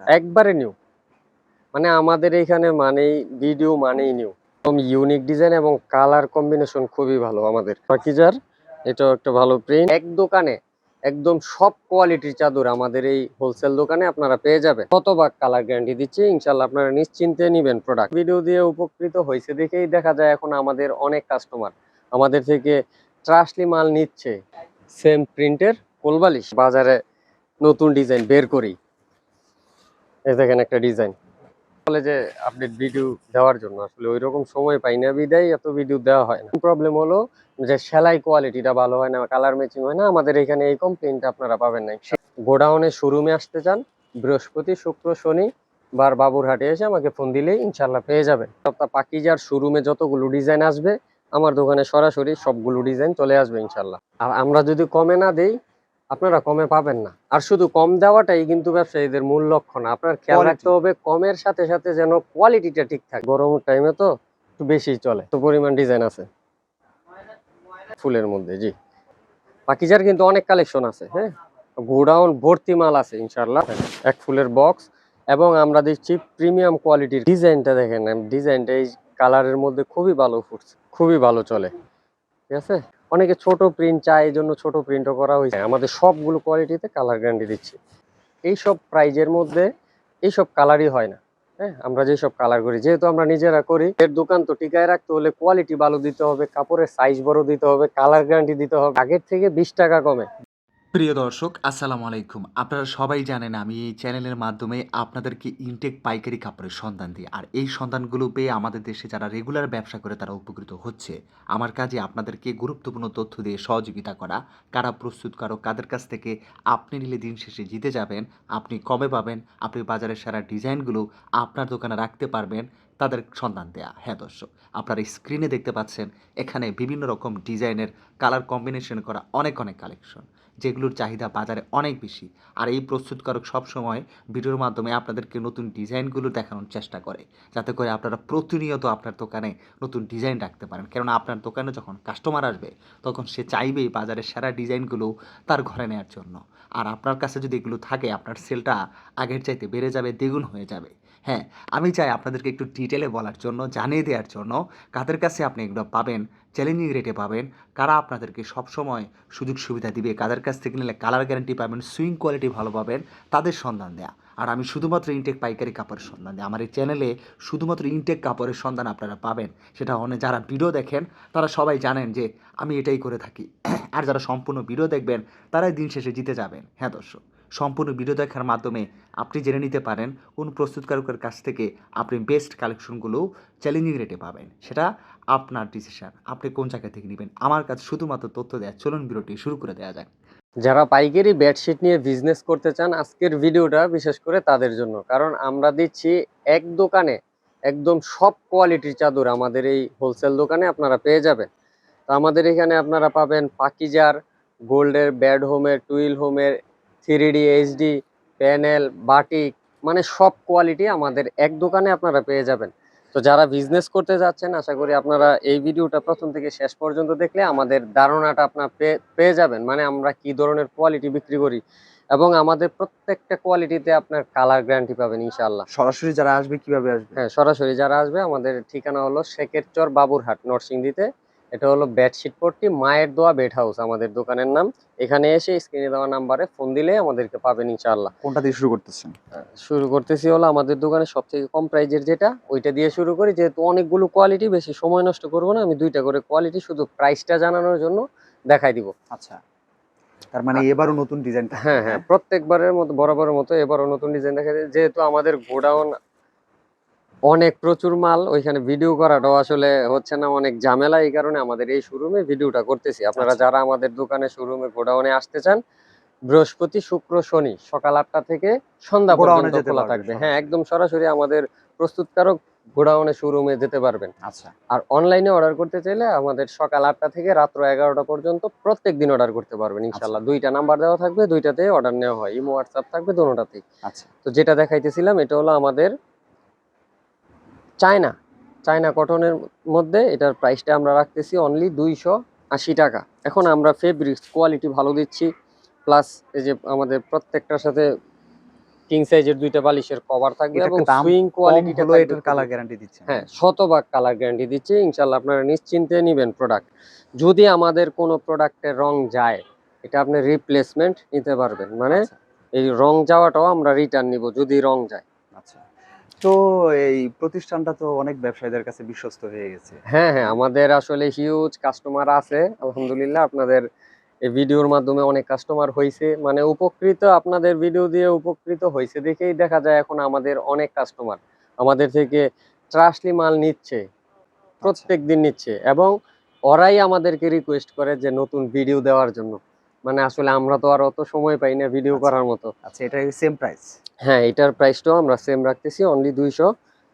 একবারে নিউ মানে আমাদের এখানে মানেই ভিডিও মানেই নিউ ইউনিক ডিজাইন এবং কালার কম্বিনেশন খুবই ভালো আমাদের। পাকিজার, এটাও একটা ভালো প্রিন্ট এক দোকানে, একদম সব কোয়ালিটির চাদর আমাদের এই হোলসেল দোকানে আপনারা পেয়ে যাবেন। শতভাগ কালার গ্যারান্টি দিচ্ছি ইনশাল্লাহ আপনারা নিশ্চিন্তে নিবেন প্রোডাক্ট ভিডিও দিয়ে উপকৃত হয়েছে দেখেই দেখা যায় এখন আমাদের অনেক কাস্টমার আমাদের থেকে ট্রাস্টলি মাল নিচ্ছে। সেম প্রিন্টের কোলবালিশ। বাজারে নতুন ডিজাইন বের করি। এই দেখেন একটা ডিজাইন। বলে যে আপডেট ভিডিও দেওয়ার জন্য, আসলে ওই রকম সময় পাই না, বিদায় এত ভিডিও দেওয়া হয় না। প্রবলেম হলো যে সেলাই কোয়ালিটিটা ভালো হয় না কালার ম্যাচিং হয় না, আমাদের এখানে এই কমপ্লেনটা আপনারা পাবেন না। গোডাউনে শোরুমে আসতে চান, বৃহস্পতি, শুক্র, শনি, বার বাবুরহাটে এসে আমাকে ফোন দিলেই ইনশাল্লাহ পেয়ে যাবেন। সপ্তাহ পাকিজার শোরুমে যতগুলো ডিজাইন আসবে, আমার দোকানে সরাসরি সবগুলো ডিজাইন চলে আসবে ইনশাল্লাহ আর আমরা যদি কমে না দেই আপনারা কমে পাবেন না। আর শুধু কম দেওয়াটাই কিন্তু ব্যবসায়ীদের মূল লক্ষ্য না আপনার খেয়াল রাখতে হবে কমের সাথে সাথে যেন কোয়ালিটিটা ঠিক থাকে। গরমের টাইমে তো একটু বেশি চলে। তো পরিমাণ ডিজাইন আছে। ফুলের মধ্যে জি। পাকিজার কিন্তু অনেক কালেকশন আছে হ্যাঁ? গোডাউন ভর্তি মাল আছে ইনশাল্লাহ এক ফুলের বক্স এবং আমরা দিচ্ছি প্রিমিয়াম কোয়ালিটির ডিজাইনটা দেখেন ডিজাইনটা এই কালারের মধ্যে খুবই ভালো ফুটছে খুবই ভালো চলে। ঠিক আছে? অনেকে ছোট প্রিন্ট চায় এই জন্য ছোট প্রিন্টও করা হয়েছে। আমাদের সবগুলো কোয়ালিটিতে কালার গ্যারান্টি দিচ্ছি। এইসব প্রাইজের মধ্যে এইসব কালারই হয় না হ্যাঁ? আমরা যেসব কালার করি, যেহেতু আমরা নিজেরা করি, এর দোকান তো টিকায় রাখতে হলে কোয়ালিটি ভালো দিতে হবে, কাপড়ের সাইজ বড় দিতে হবে কালার গ্যারান্টি দিতে হবে। আগের থেকে বিশ টাকা কমে। প্রিয় দর্শক, আসসালামু আলাইকুম। আপনারা সবাই জানেন আমি এই চ্যানেলের মাধ্যমে আপনাদেরকে ইনটেক পাইকারি কাপড়ের সন্ধান দিই। আর এই সন্ধানগুলো পেয়ে আমাদের দেশে যারা রেগুলার ব্যবসা করে তারা উপকৃত হচ্ছে। আমার কাজে আপনাদেরকে গুরুত্বপূর্ণ তথ্য দিয়ে সহযোগিতা করা, কারা প্রস্তুত প্রস্তুতকারক কাদের কাছ থেকে আপনি নিলে দিন শেষে জিতে যাবেন, আপনি কবে পাবেন, আপনি বাজারের সারা ডিজাইনগুলো আপনার দোকানে রাখতে পারবেন, তাদের সন্ধান দেয়া। হ্যাঁ দর্শক, আপনারা স্ক্রিনে দেখতে পাচ্ছেন, এখানে বিভিন্ন রকম ডিজাইনের কালার কম্বিনেশন করা অনেক অনেক কালেকশন যেগুলোর চাহিদা বাজারে অনেক বেশি। আর এই প্রস্তুতকারক সবসময় ভিডিওর মাধ্যমে আপনাদেরকে নতুন ডিজাইনগুলো দেখানোর চেষ্টা করে, যাতে করে আপনারা প্রতিনিয়ত আপনার দোকানে নতুন ডিজাইন রাখতে পারেন। কেননা আপনার দোকানে যখন কাস্টমার আসবে, তখন সে চাইবেই বাজারের সেরা ডিজাইনগুলো তার ঘরে নেওয়ার জন্য। আর আপনার কাছে যদি এগুলো থাকে, আপনার সেলটা আগের চাইতে বেড়ে যাবে, দ্বিগুণ হয়ে যাবে। হ্যাঁ আমি চাই আপনাদেরকে একটু ডিটেলে বলার জন্য, জানিয়ে দেওয়ার জন্য কাদের কাছে আপনি এগুলো পাবেন চ্যালেঞ্জিং রেটে পাবেন, কারা আপনাদেরকে সবসময় সুযোগ সুবিধা দিবে, কাদের কাছ থেকে নিলে কালার গ্যারান্টি পাবেন সুইং কোয়ালিটি ভালো পাবেন, তাদের সন্ধান দেয়া। আর আমি শুধুমাত্র ইনটেক পাইকারি কাপড়ের সন্ধান দিই আমার এই চ্যানেলে শুধুমাত্র ইনটেক কাপড়ের সন্ধান আপনারা পাবেন। সেটা অনেক যারা ভিডিও দেখেন, তারা সবাই জানেন যে আমি এটাই করে থাকি। আর যারা সম্পূর্ণ ভিডিও দেখবেন, তারাই দিন শেষে জিতে যাবেন। হ্যাঁ দর্শক। সম্পূর্ণ ভিডিও দেখার মাধ্যমে আপনি জেনে নিতে পারেন কোন প্রস্তুতকারকের কাছ থেকে আপনি বেস্ট কালেকশনগুলো চ্যালেঞ্জিং রেটে পাবেন। সেটা আপনার ডিসিশন আপনি কোন জায়গা থেকে নেবেন? আমার কাছে শুধুমাত্র তথ্য দেওয়া চলুন ভিডিওটি শুরু করে দেওয়া যাক। যারা পাইকারি বেডশিট নিয়ে বিজনেস করতে চান, আজকের ভিডিওটা বিশেষ করে তাদের জন্য। কারণ আমরা দিচ্ছি এক দোকানে একদম সব কোয়ালিটির চাদর আমাদের এই হোলসেল দোকানে আপনারা পেয়ে যাবেন। তো আমাদের এখানে আপনারা পাবেন পাকিজার গোল্ডের ব্যাড হোমের টুইল হোমের থ্রি এইচডি প্যানেল বাটিক মানে সব কোয়ালিটি আমাদের এক দোকানে আপনারা পেয়ে যাবেন। তো যারা বিজনেস করতে যাচ্ছেন আশা করি আপনারা এই ভিডিওটা প্রথম থেকে শেষ পর্যন্ত দেখলে আমাদের ধারণাটা আপনার পেয়ে- পেয়ে যাবেন মানে আমরা কি ধরনের কোয়ালিটি বিক্রি করি এবং আমাদের প্রত্যেকটা কোয়ালিটিতে আপনার কালার গ্যারান্টি পাবেন ইনশাআল্লাহ। সরাসরি যারা আসবে কীভাবে আসবে? হ্যাঁ সরাসরি যারা আসবে আমাদের ঠিকানা হলো শেখের চর বাবুরহাট নরসিংদীতে। এটা হলো বেডশিট পট্টি মায়ের দোয়া বেড হাউস আমাদের দোকানের নাম। এখানে এসে স্ক্রিনে দেওয়া নাম্বারে ফোন দিলে আমাদেরকে পাবেন ইনশাআল্লাহ। কোনটা দিয়ে শুরু করতেছেন? শুরু করতেছি হলো আমাদের দোকানে সব থেকে কম প্রাইজের যেটা ওইটা দিয়ে শুরু করি। যেহেতু অনেকগুলো কোয়ালিটি বেশি সময় নষ্ট করব না আমি দুইটা করে কোয়ালিটি শুধু প্রাইসটা জানানোর জন্য দেখাই দিব। আচ্ছা। তার মানে এবারও নতুন ডিজাইন হ্যাঁ হ্যাঁ প্রত্যেকবারের মতো বরাবরের মতো এবারও নতুন ডিজাইন দেখা যায়। যেহেতু আমাদের গোডাউন অনেক প্রচুর মাল ওইখানে ভিডিও করাটাও আসলে হচ্ছে না অনেক ঝামেলা এই কারণে আমাদের এই শোরুমে ভিডিওটা করতেছি। আপনারা আচ্ছা। যারা আমাদের দোকানে শোরুমে গোডাউনে আসতে চান বৃহস্পতি শুক্র শনি সকাল আটটা থেকে সন্ধ্যা পর্যন্ত খোলা থাকবে। হ্যাঁ একদম সরাসরি আমাদের প্রস্তুতকারক গোডাউনে শোরুমে যেতে পারবেন। আচ্ছা। আর অনলাইনে অর্ডার করতে চাইলে আমাদের সকাল আটটা থেকে রাত্র এগারোটা পর্যন্ত প্রত্যেক দিন অর্ডার করতে পারবেন ইনশাল্লাহ দুইটা নাম্বার দেওয়া থাকবে দুইটাতে অর্ডার নেওয়া হয়। ইমো হোয়াটসঅ্যাপ থাকবে দুটোটাতেই আচ্ছা। তো যেটা দেখাইতেছিলাম এটা হলো আমাদের চায়না চায়না কটনের মধ্যে এটার প্রাইসটা আমরা রাখতেছি অনলি দুইশো আশি টাকা। এখন আমরা ফেব্রিক্স কোয়ালিটি ভালো দিচ্ছি প্লাস এই যে আমাদের প্রত্যেকটার সাথে কিং সাইজের দুইটা বালিশের কভার থাকবে এবং সুইং কোয়ালিটিটা এটার কালার গ্যারান্টি দিচ্ছে। হ্যাঁ শতভাগ কালার গ্যারান্টি দিচ্ছি ইনশাল্লাহ আপনারা নিশ্চিন্তে নেবেন প্রোডাক্ট যদি আমাদের কোনো প্রোডাক্টের রং যায় এটা আপনি রিপ্লেসমেন্ট নিতে পারবেন। মানে আচ্ছা, এই রং যাওয়াটাও আমরা রিটার্ন নিব যদি রং যায়। আচ্ছা। তো এই প্রতিষ্ঠানটা তো অনেক ব্যবসায়ীদের কাছে বিশ্বস্ত হয়ে গেছে। হ্যাঁ হ্যাঁ আমাদের আসলে হিউজ কাস্টমার আছে আলহামদুলিল্লাহ। আপনাদের এই ভিডিওর মাধ্যমে অনেক কাস্টমার হয়েছে মানে উপকৃত আপনাদের ভিডিও দিয়ে উপকৃত হয়েছে দেখেই দেখা যায় এখন আমাদের অনেক কাস্টমার আমাদের থেকে ট্রাস্টলি মাল নিচ্ছে প্রত্যেক দিন নিচ্ছে এবং ওরাই আমাদেরকে রিকোয়েস্ট করে যে নতুন ভিডিও দেওয়ার জন্য। মানে আসলে আমরা তো আর অত সময় পাই না ভিডিও আচ্ছা। করার মতো। আচ্ছা এটা সেম প্রাইস হ্যাঁ এটার প্রাইসটাও আমরা সেম রাখতেছি অনলি দুইশো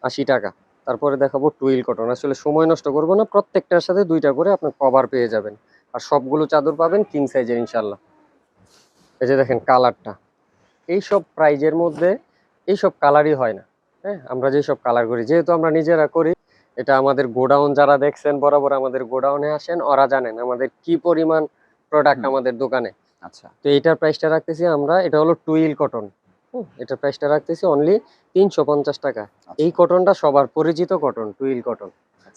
আশি টাকা। তারপরে দেখাবো টুইল কটন আসলে সময় নষ্ট করব না প্রত্যেকটার সাথে দুইটা করে আপনি কভার পেয়ে যাবেন। আর সবগুলো চাদর পাবেন কিং সাইজের ইনশাল্লাহ এই যে দেখেন কালারটা এই সব প্রাইজের মধ্যে এই সব কালারই হয় না। হ্যাঁ আমরা যেই সব কালার করি যেহেতু আমরা নিজেরা করি এটা আমাদের গোডাউন যারা দেখছেন বরাবর আমাদের গোডাউনে আসেন ওরা জানেন আমাদের কি পরিমাণ প্রোডাক্ট আমাদের দোকানে। আচ্ছা। তো এটার প্রাইসটা রাখতেছি আমরা এটা হলো টুইল কটন এটার প্রাইসটা রাখতেছি অনলি তিনশো পঞ্চাশ টাকা। আচ্ছা, এই কটনটা সবার পরিচিত কটন টুইল কটন।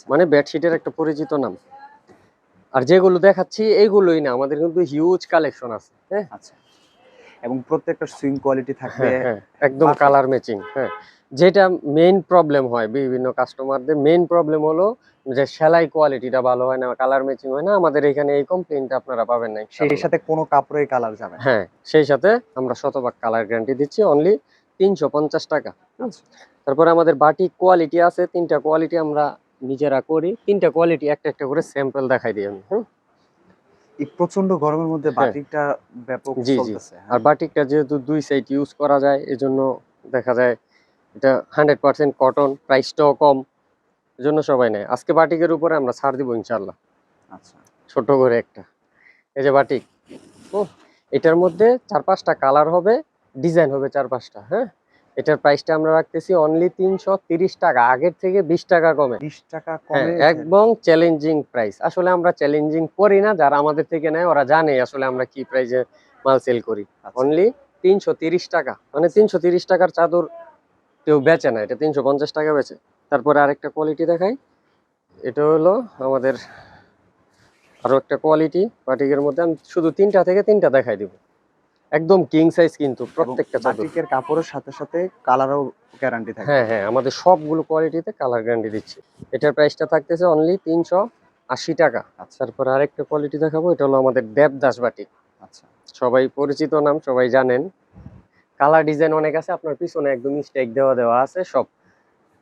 মানে বেডশিটের একটা পরিচিত নাম। আর যেগুলো দেখাচ্ছি এইগুলোই না আমাদের কিন্তু হিউজ কালেকশন আছে হ্যাঁ? আচ্ছা। এবং প্রত্যেকটা সুইং কোয়ালিটি থাকবে। হ্যাঁ হ্যাঁ একদম কালার ম্যাচিং হ্যাঁ। যেটা মেইন প্রবলেম হয় বিভিন্ন কাস্টমারদের মেইন প্রবলেম হলো যে সেলাই কোয়ালিটিটা ভালো হয় না কালার ম্যাচিং হয় না আমাদের এখানে এই কমপ্লেনটা আপনারা পাবেন না সেই সাথে কোনো কাপড়ের কালার যাবে হ্যাঁ সেই সাথে আমরা শতভাগ কালার গ্যারান্টি দিচ্ছি অনলি তিনশো পঞ্চাশ টাকা আচ্ছা। তারপরে আমাদের বাটিক কোয়ালিটি আছে তিনটা কোয়ালিটি আমরা নিজেরা করি তিনটা কোয়ালিটি একটা একটা করে স্যাম্পল দেখাই দিই আমি? এই প্রচণ্ড গরমের মধ্যে হ্যাঁ। বাটিকটা ব্যাপক জি, জি। চলতেছে হ্যাঁ। আর বাটিকটা যেহেতু দুই সাইড ইউজ করা যায় এজন্য দেখা যায় এটা হান্ড্রেড পার্সেন্ট কটন প্রাইসটাও কম জন্য সবাই নেয়। আজকে বাটিকের উপরে আমরা ছাড় দিব ইনশাল্লাহ আচ্ছা। ছোট করে একটা। এই যে বাটিক। ও এটার মধ্যে চার পাঁচটা কালার হবে ডিজাইন হবে চার পাঁচটা হ্যাঁ? এটার প্রাইসটা আমরা রাখতেছি অনলি তিনশো তিরিশ টাকা আগের থেকে বিশ টাকা কমে। বিশ টাকা হ্যাঁ কমে একদম চ্যালেঞ্জিং প্রাইস আসলে আমরা চ্যালেঞ্জিং করি না যারা আমাদের থেকে নেয় ওরা জানে আসলে আমরা কি প্রাইসে মাল সেল করি। আচ্ছা। অনলি তিনশো তিরিশ টাকা। মানে তিনশো তিরিশ টাকার চাদর কেউ বেচে না এটা তিনশো পঞ্চাশ টাকা বেচে। তারপরে আরেকটা কোয়ালিটি দেখাই। এটা হলো আমাদের আরও একটা কোয়ালিটি বাটিকের মধ্যে। আমি শুধু তিনটা থেকে তিনটা দেখাই দিব। একদম কিং সাইজ কিন্তু প্রত্যেকটা বাটিকের কাপড়ের সাথে সাথে কালারও গ্যারান্টি থাকে। হ্যাঁ হ্যাঁ আমাদের সবগুলো কোয়ালিটিতে কালার গ্যারান্টি দিচ্ছি। এটার প্রাইসটা থাকতেছে অনলি তিনশো আশি টাকা। আচ্ছা। তারপর আরেকটা কোয়ালিটি দেখাবো এটা হলো আমাদের দেবদাস বাটিক। আচ্ছা। সবাই পরিচিত নাম সবাই জানেন। কালার ডিজাইন অনেক আছে আপনার পিছনে একদম স্টেক দেওয়া দেওয়া আছে সব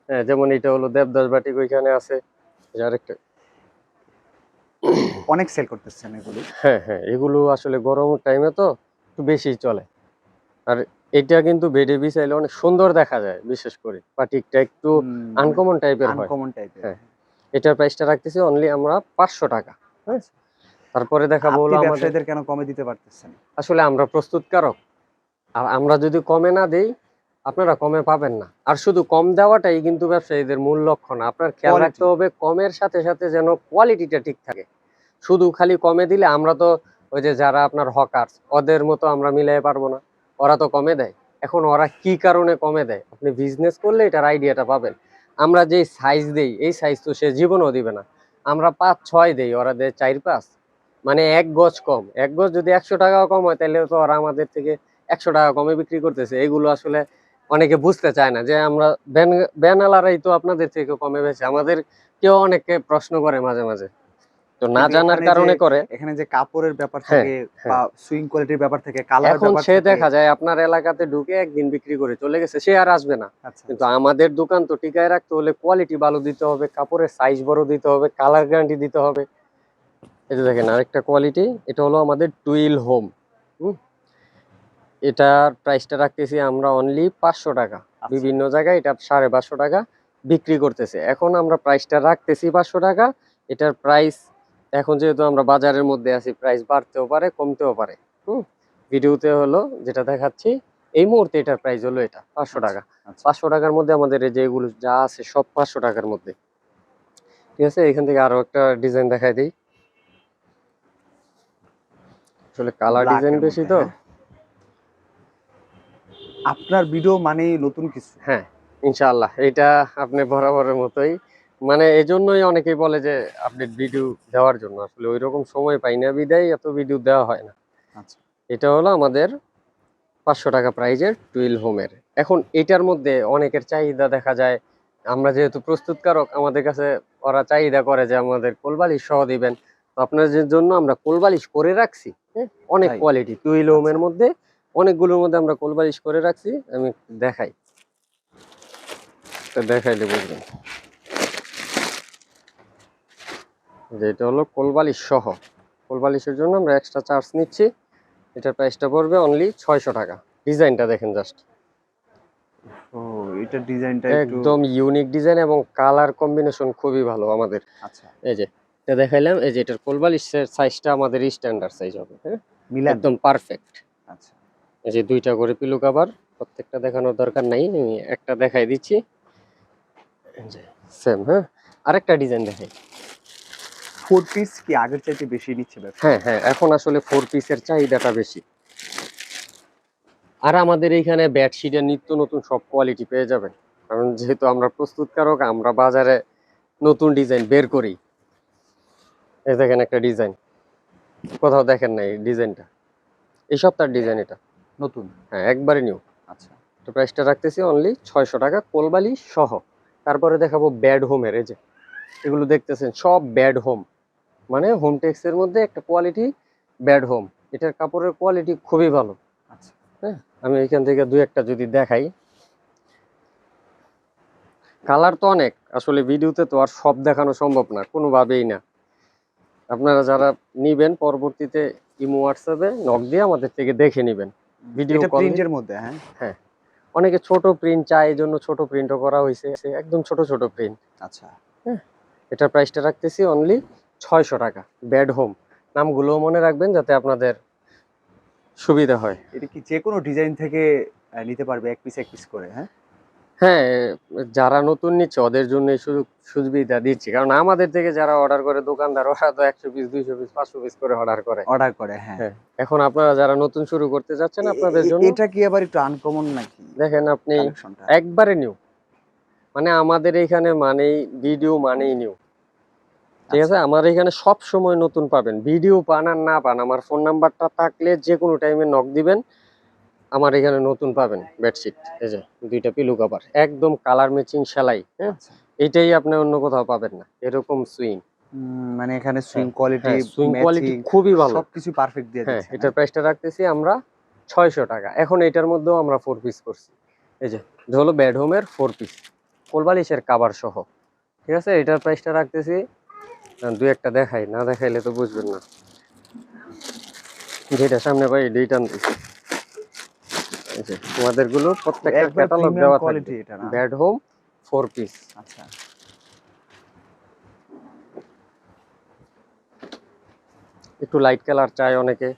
হ্যাঁ যেমন এটা হলো দেবদাস বাটিক ওইখানে আছে আরেকটা। অনেক সেল করতেছেন এগুলো। হ্যাঁ হ্যাঁ এগুলো আসলে গরমের টাইমে তো একটু বেশি চলে। আর এটা কিন্তু বেডে বিছাইলে অনেক সুন্দর দেখা যায় বিশেষ করে বাটিকটা একটু আনকমন টাইপের হয়। আনকমন টাইপের হ্যাঁ। এটার প্রাইসটা রাখতেছি অনলি আমরা পাঁচশো টাকা হ্যাঁ তারপরে দেখাবো হলো আমাদের কেন কমে দিতে পারতেছেন? আসলে আমরা প্রস্তুতকারক। আর আমরা যদি কমে না দেই আপনারা কমে পাবেন না। আর শুধু কম দেওয়াটাই কিন্তু ব্যবসায়ীদের মূল লক্ষ্য না আপনার খেয়াল রাখতে হবে কমের সাথে সাথে যেন কোয়ালিটিটা ঠিক থাকে। শুধু খালি কমে দিলে আমরা তো ওই যে যারা আপনার হকার ওদের মতো আমরা মিলাই পারব না। ওরা তো কমে দেয়। এখন ওরা কি কারণে কমে দেয়? আপনি বিজনেস করলে এটার আইডিয়াটা পাবেন। আমরা যে সাইজ দেই এই সাইজ তো সে জীবনও দিবে না। আমরা পাঁচ ছয় দেই ওরা দেয় চার পাঁচ। মানে এক গজ কম। এক গজ যদি একশো টাকাও কম হয় তাহলে তো ওরা আমাদের থেকে একশো টাকা কমে বিক্রি করতেছে এগুলো আসলে অনেকে বুঝতে চায় না যে আমরা ব্যান- ব্যানালারাই তো আপনাদের থেকে কমে বেছে আমাদের কেউ অনেকে প্রশ্ন করে মাঝে মাঝে। তো না জানার কারণে করে। এখানে যে কাপড়ের ব্যাপার হ্যাঁ, থাকে হ্যাঁ। বা সুইং কোয়ালিটির ব্যাপার থেকে কালার এখন সে দেখা যায় আপনার এলাকাতে ঢুকে একদিন বিক্রি করে চলে গেছে সে আর আসবে না। আচ্ছা কিন্তু আমাদের দোকান তো টিকায় রাখতে হলে কোয়ালিটি ভালো দিতে হবে কাপড়ের সাইজ বড় দিতে হবে কালার গ্যারান্টি দিতে হবে। এই যে দেখেন আরেকটা কোয়ালিটি এটা হলো আমাদের টুইল হোম হুম? এটার প্রাইসটা রাখতেছি আমরা অনলি পাঁচশো টাকা। আচ্ছা। বিভিন্ন জায়গায় এটা সাড়ে পাঁচশো টাকা বিক্রি করতেছে। এখন আমরা প্রাইসটা রাখতেছি পাঁচশো টাকা এটার প্রাইস এখন যেহেতু আমরা বাজারের মধ্যে আছি প্রাইস বাড়তেও পারে কমতেও পারে। হুম ভিডিওতে হলো যেটা দেখাচ্ছি এই মুহূর্তে এটার প্রাইস হলো এটা পাঁচশো টাকা। আচ্ছা। পাঁচশো টাকার মধ্যে আমাদের এই যেগুলো যা আছে সব পাঁচশো টাকার মধ্যে। ঠিক আছে এখান থেকে আরও একটা ডিজাইন দেখাই দিই। আসলে কালার ডিজাইন বেশি তো? হ্যাঁ। আপনার ভিডিও মানেই নতুন কিছু। হ্যাঁ ইনশাআল্লাহ। এটা আপনি বরাবরের মতোই। মানে এজন্যই অনেকেই বলে যে আপডেট ভিডিও দেওয়ার জন্য। আসলে ওই রকম সময় পাই না বিদায় এত ভিডিও দেওয়া হয় না। আচ্ছা। এটা হলো আমাদের পাঁচশো টাকা প্রাইজের টুইল হোমের এখন এটার মধ্যে অনেকের চাহিদা দেখা যায়। আমরা যেহেতু প্রস্তুতকারক আমাদের কাছে ওরা চাহিদা করে যে আমাদের কোলবালিশ সহ দিবেন। তো আপনাদের জন্য আমরা কোলবালিশ করে রাখছি হ্যাঁ? অনেক কোয়ালিটি টুইল হোমের মধ্যে অনেকগুলোর মধ্যে আমরা কোলবালিশ করে রাখছি আমি দেখাই। দেখাইলে বুঝবেন যে এটা হলো কোলবালিশ সহ। কোলবালিশের জন্য আমরা এক্সট্রা চার্জ নিচ্ছি। এটার প্রাইসটা পড়বে অনলি ছয়শো টাকা। ডিজাইনটা দেখেন জাস্ট ও এটা ডিজাইনটা একদম ইউনিক ডিজাইন এবং কালার কম্বিনেশন খুবই ভালো আমাদের। আচ্ছা। এই যে এটা দেখাইলাম এই যে এটার কোলবালিশের সাইজটা আমাদের স্ট্যান্ডার্ড সাইজ হবে হ্যাঁ? একদম পারফেক্ট আচ্ছা। এই যে দুইটা করে পিলু কাভার প্রত্যেকটা দেখানোর দরকার নাই আমি একটা দেখাই দিচ্ছি। সেম হ্যাঁ? আরেকটা ডিজাইন দেখাই। ফোর পিস কি আগের চাইতে বেশি নিচ্ছে হ্যাঁ হ্যাঁ এখন আসলে ফোর পিসের চাহিদাটা বেশি। আর আমাদের এইখানে বেডশিটের নিত্য নতুন সব কোয়ালিটি পেয়ে যাবেন। কারণ যেহেতু আমরা প্রস্তুতকারক আমরা বাজারে নতুন ডিজাইন বের করি। এই দেখেন একটা ডিজাইন কোথাও দেখেন নাই ডিজাইনটা এই সপ্তাহের ডিজাইন এটা। নতুন? হ্যাঁ একবারে নিউ আচ্ছা। তো প্রাইসটা রাখতেছি অনলি ছয়শো টাকা কোলবালি সহ। তারপরে দেখাবো ব্যাড হোমের এই যে এগুলো দেখতেছেন সব ব্যাড হোম মানে হোম টেক্সের মধ্যে একটা কোয়ালিটি ব্যাড হোম এটার কাপড়ের কোয়ালিটি খুবই ভালো। আচ্ছা। হ্যাঁ আমি এখান থেকে দু একটা যদি দেখাই। কালার তো অনেক আসলে ভিডিওতে তো আর সব দেখানো সম্ভব না কোনোভাবেই না। আপনারা যারা নিবেন পরবর্তীতে ইমো হোয়াটসঅ্যাপে নক দিয়ে আমাদের থেকে দেখে নেবেন। ভিডিও কল প্রিন্টের মধ্যে হ্যাঁ। অনেকে ছোট প্রিন্ট চায় এই জন্য ছোট প্রিন্টও করা হয়েছে একদম ছোট ছোট প্রিন্ট আচ্ছা। হ্যাঁ। এটার প্রাইসটা রাখতেছি অনলি ছয়শো টাকা ব্যাড হোম নামগুলোও মনে রাখবেন যাতে আপনাদের সুবিধা হয়। এটা কি যে কোনো ডিজাইন থেকে নিতে পারবে এক পিস এক পিস করে হ্যাঁ? হ্যাঁ যারা নতুন নিচ্ছে ওদের জন্য এই সুযোগ সুবিধা দিচ্ছি। কারণ আমাদের থেকে যারা অর্ডার করে দোকানদার ওরা তো একশো পিস দুইশো পিস পাঁচশো পিস করে অর্ডার করে। অর্ডার করে হ্যাঁ। হ্যাঁ। এখন আপনারা যারা নতুন শুরু করতে যাচ্ছেন আপনাদের জন্য এটা কি আবার একটু আনকমন নাকি? দেখেন আপনি একবারে নিউ মানে আমাদের এখানে মানেই ভিডিও মানেই নিউ ঠিক আছে? আমার এখানে সব সময় নতুন পাবেন। ভিডিও পান আর না পান আমার ফোন নাম্বারটা থাকলে যে কোনো টাইমে নক দিবেন। আমার এখানে নতুন পাবেন বেডশিট এই যে দুইটা পিলু কভার একদম কালার ম্যাচিং সেলাই হ্যাঁ? আচ্ছা। এইটাই আপনি অন্য কোথাও পাবেন না এরকম সুইং মানে এখানে সুইং কোয়ালিটি হ্যাঁ সুইং কোয়ালিটি খুবই ভালো। সবকিছু পারফেক্ট দিয়ে হ্যাঁ দিচ্ছে এটার প্রাইসটা রাখতেছি আমরা ছয়শো টাকা। এখন এটার মধ্যেও আমরা ফোর পিস করছি। এই যে হলো বেড হোমের ফোর পিস কোলবালিশের কাবার সহ ঠিক আছে? এটার প্রাইসটা রাখতেছি দুই একটা দেখাই না দেখাইলে তো বুঝবেন না। যেটা সামনে পাই দুইটা আনতেছি। এই যে তোমাদেরগুলো প্রত্যেকটা ক্যাটালগ দেওয়া কোয়ালিটি এটা না? বেড হোম ফোর পিস আচ্ছা। একটু লাইট কালার চাই অনেকে।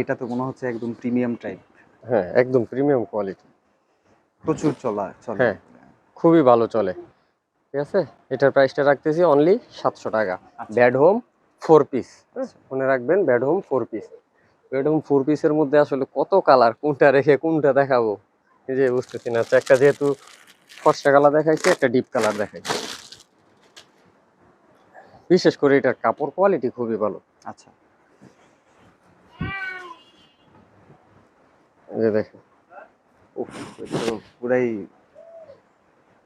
এটা তো মনে হচ্ছে একদম প্রিমিয়াম টাইপ হ্যাঁ একদম প্রিমিয়াম কোয়ালিটি প্রচুর চলা চলে। হ্যাঁ। খুবই ভালো চলে। ঠিক আছে? এটার প্রাইসটা রাখতেছি অনলি সাতশো টাকা। Bed home four piece. মনে রাখবেন bed home four piece home four পিসের মধ্যে আসলে কত কালার কোনটা রেখে কোনটা দেখাবো? যে বুঝতেছি না আচ্ছা একটা যেহেতু ফর্সা কালার দেখাইছি একটা ডিপ কালার দেখাইছি। বিশেষ করে এটার কাপড় কোয়ালিটি খুবই ভালো। আচ্ছা। যে দেখেন। পুরাই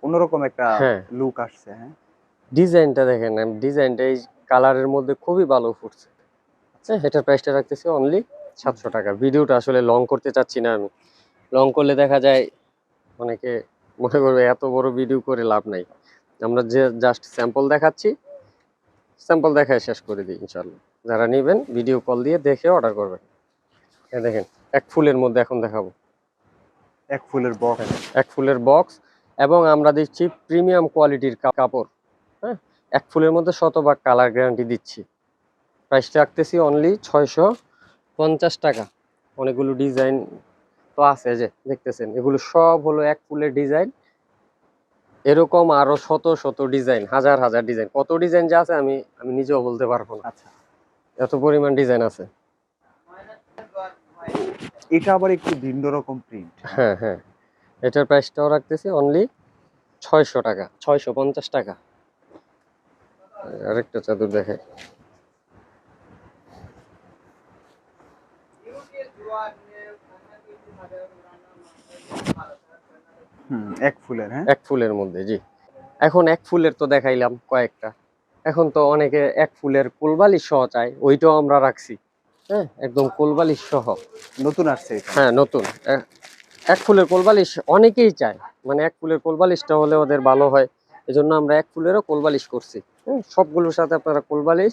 অন্যরকম একটা হ্যাঁ। লুক আসছে হ্যাঁ। ডিজাইনটা দেখেন ডিজাইনটা এই কালারের মধ্যে খুবই ভালো ফুটছে। আচ্ছা এটার প্রাইসটা রাখতেছি অনলি সাতশো টাকা। ভিডিওটা আসলে লং করতে চাচ্ছি না আমি। লং করলে দেখা যায় অনেকে মনে করবে এত বড় ভিডিও করে লাভ নাই। আমরা যে জাস্ট স্যাম্পল দেখাচ্ছি স্যাম্পল দেখায় শেষ করে দিই ইনশাল্লাহ যারা নেবেন ভিডিও কল দিয়ে দেখে অর্ডার করবেন। হ্যাঁ দেখেন এক ফুলের মধ্যে এখন দেখাবো। এক ফুলের বক্স এক ফুলের বক্স এবং আমরা দিচ্ছি প্রিমিয়াম কোয়ালিটির কাপড়। হ্যাঁ এক ফুলের মধ্যে শতভাগ কালার গ্যারান্টি দিচ্ছি। প্রাইসটা রাখতেছি অনলি ছয়শো পঞ্চাশ টাকা। অনেকগুলো ডিজাইন তো আছে যে দেখতেছেন। এগুলো সব হলো এক ফুলের ডিজাইন এরকম আরও শত শত ডিজাইন হাজার হাজার ডিজাইন কত ডিজাইন যা আছে আমি আমি নিজেও বলতে পারব না। আচ্ছা। এত পরিমাণ ডিজাইন আছে। এটা আবার একটু ভিন্ন রকম প্রিন্ট হ্যাঁ হ্যাঁ। এটার প্রাইসটাও রাখতেছি অনলি ছয়শো টাকা। ছয়শো পঞ্চাশ টাকা। আরেকটা চাদর দেখে এক ফুলের হ্যাঁ? এক ফুলের মধ্যে জি। এখন এক ফুলের তো দেখাইলাম কয়েকটা। এখন তো অনেকে এক ফুলের কোলবালিশ সহ চায় ওইটাও আমরা রাখছি হ্যাঁ? একদম কোলবালিশ সহ। নতুন আসছে হ্যাঁ নতুন। এক ফুলের কোলবালিশ অনেকেই চায় মানে এক ফুলের কোলবালিশটা হলে ওদের ভালো হয় এজন্য আমরা এক ফুলেরও কোলবালিশ করছি হ্যাঁ, সবগুলোর সাথে আপনারা কোলবালিশ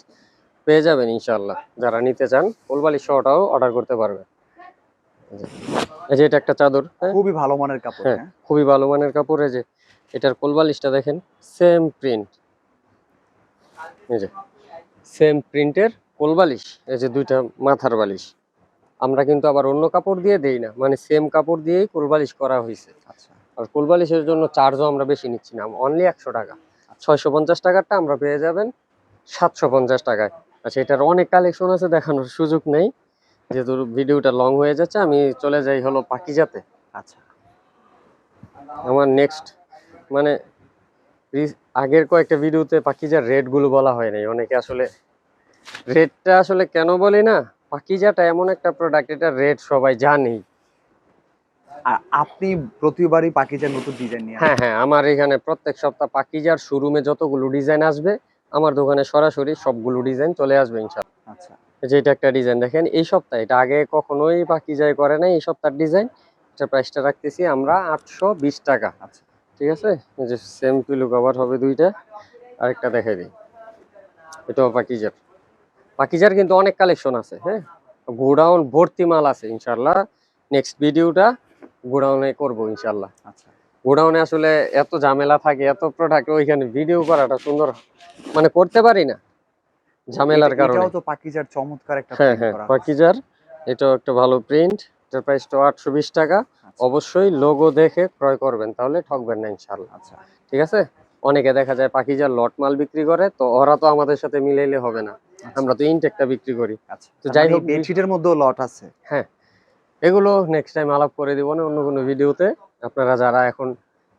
পেয়ে যাবেন ইনশাল্লাহ যারা নিতে চান কোলবালিশ সহটাও অর্ডার করতে পারবেন। এই যে- এটা একটা চাদর হ্যাঁ? খুবই ভালো মানের কাপড় হ্যাঁ হ্যাঁ। খুবই ভালো মানের কাপড় এই যে এটার কোলবালিশটা দেখেন সেম প্রিন্ট। এই যে সেম প্রিন্টের কোলবালিশ এই যে দুইটা মাথার বালিশ। আমরা কিন্তু আবার অন্য কাপড় দিয়ে দেই না মানে সেম কাপড় দিয়েই কোলবালিশ করা হয়েছে আচ্ছা। আর কোলবালিশের জন্য চার্জও আমরা বেশি নিচ্ছি না অনলি একশো টাকা। ছয়শো পঞ্চাশ টাকারটা আমরা পেয়ে যাবেন সাতশো পঞ্চাশ টাকায়। আচ্ছা এটার অনেক কালেকশন আছে দেখানোর সুযোগ নেই। যেহেতু ভিডিওটা লং হয়ে যাচ্ছে আমি চলে যাই হলো পাকিজাতে। আচ্ছা। আমার নেক্সট মানে আগের কয়েকটা ভিডিওতে পাকিজার রেটগুলো বলা হয় নাই। অনেকে আসলে রেটটা আসলে কেন বলি না? পাকিজাটা এমন একটা প্রোডাক্ট এটা রেট সবাই জানেই। আর আপনি প্রতিবারই পাকিজার নতুন ডিজাইন নিয়ে হ্যাঁ হ্যাঁ আমার এখানে প্রত্যেক সপ্তাহ পাকিজার শোরুমে যতগুলো ডিজাইন আসবে আমার দোকানে সরাসরি সবগুলো ডিজাইন চলে আসবে ইনশাল্লাহ আসেন। আচ্ছা। যে এটা একটা ডিজাইন দেখেন এই সপ্তাহে এটা আগে কখনোই পাকিজায় করে নাই এই সপ্তাহের ডিজাইন এটা প্রাইসটা রাখতেছি আমরা আটশো বিশ টাকা। আচ্ছা। ঠিক আছে? যে সেম পিলো কভার হবে দুইটা। আরেকটা দেখাই দিই। এটাও পাকিজার। পাকিজার কিন্তু অনেক কালেকশন আছে হ্যাঁ? গোডাউন ভর্তি মাল আছে ইনশাল্লাহ নেক্সট ভিডিওটা গোডাউনে করব ইনশাল্লাহ আচ্ছা। গোডাউনে আসলে এত ঝামেলা থাকে এত প্রোডাক্ট ওইখানে ভিডিও করাটা সুন্দর। মানে করতে পারি না। ঝামেলার কারণে এটাও তো পাকিজার চমৎকার একটা হ্যাঁ হ্যাঁ পাকিজার এটাও একটা ভালো প্রিন্ট এটার প্রাইসটা আটশো বিশ টাকা। আচ্ছা, অবশ্যই লোগো দেখে ক্রয় করবেন তাহলে ঠকবেন না ইনশাল্লাহ আচ্ছা। ঠিক আছে? অনেকে দেখা যায় পাখিজার লট মাল বিক্রি করে তো ওরা তো আমাদের সাথে মিলাইলে হবে না। আমরা তো ইনটেকটা বিক্রি করি। আচ্ছা। তো তো যাই হোক, বেডশিটের মধ্যেও লট আছে। হ্যাঁ। এগুলো নেক্সট টাইম আলাপ করে দিব না অন্য কোনো ভিডিওতে আপনারা যারা এখন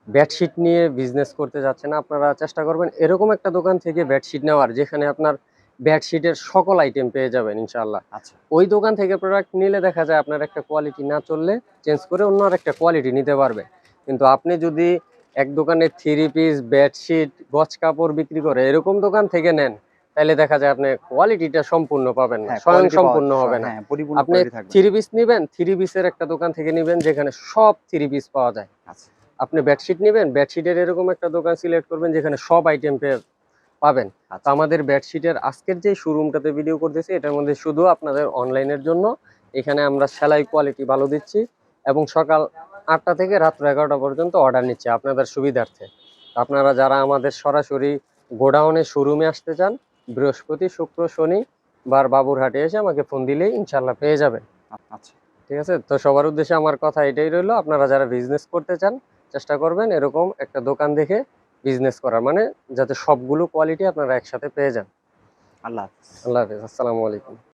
বেডশিট নিয়ে বিজনেস করতে যাচ্ছেন আপনারা চেষ্টা করবেন এরকম একটা দোকান থেকে বেডশিট নেওয়ার যেখানে আপনার বেডশিটের সকল আইটেম পেয়ে যাবেন ইনশাআল্লাহ। আচ্ছা। ওই দোকান থেকে প্রোডাক্ট নিলে দেখা যায় আপনার একটা কোয়ালিটি না চললে চেঞ্জ করে অন্য আর একটা কোয়ালিটি নিতে পারবে। কিন্তু আপনি যদি এক দোকানে থ্রি পিস বেডশিট গছ কাপড় বিক্রি করে এরকম দোকান থেকে নেন তাহলে দেখা যায় আপনি কোয়ালিটিটা সম্পূর্ণ পাবেন না হ্যাঁ স্বয়ং সম্পূর্ণ হবে না। হ্যাঁ আপনি থ্রি পিস নিবেন থ্রি পিসের একটা দোকান থেকে নিবেন যেখানে সব থ্রি পিস পাওয়া যায়। আচ্ছা। আপনি বেডশিট নিবেন বেডশিটের এরকম একটা দোকান সিলেক্ট করবেন যেখানে সব আইটেম পাবেন। তো আচ্ছা। আমাদের বেডশিটের আজকের যে শোরুমটাতে ভিডিও করতেছি এটার মধ্যে শুধু আপনাদের অনলাইনের জন্য। এখানে আমরা সেলাই কোয়ালিটি ভালো দিচ্ছি এবং সকাল আটটা থেকে রাত্র এগারোটা পর্যন্ত অর্ডার নিচ্ছি আপনাদের সুবিধার্থে। আপনারা যারা আমাদের সরাসরি গোডাউনে শোরুমে আসতে চান বৃহস্পতি শুক্র শনি বার বাবুরহাটে এসে আমাকে ফোন দিলেই ইনশাল্লাহ পেয়ে যাবেন। আচ্ছা। ঠিক আছে? তো সবার উদ্দেশ্যে আমার কথা এটাই রইল আপনারা যারা বিজনেস করতে চান চেষ্টা করবেন এরকম একটা দোকান দেখে বিজনেস করার মানে যাতে সবগুলো কোয়ালিটি আপনারা একসাথে পেয়ে যান। আল্লাহ হাফিজ। আল্লাহ হাফিজ আসসালামু আলাইকুম।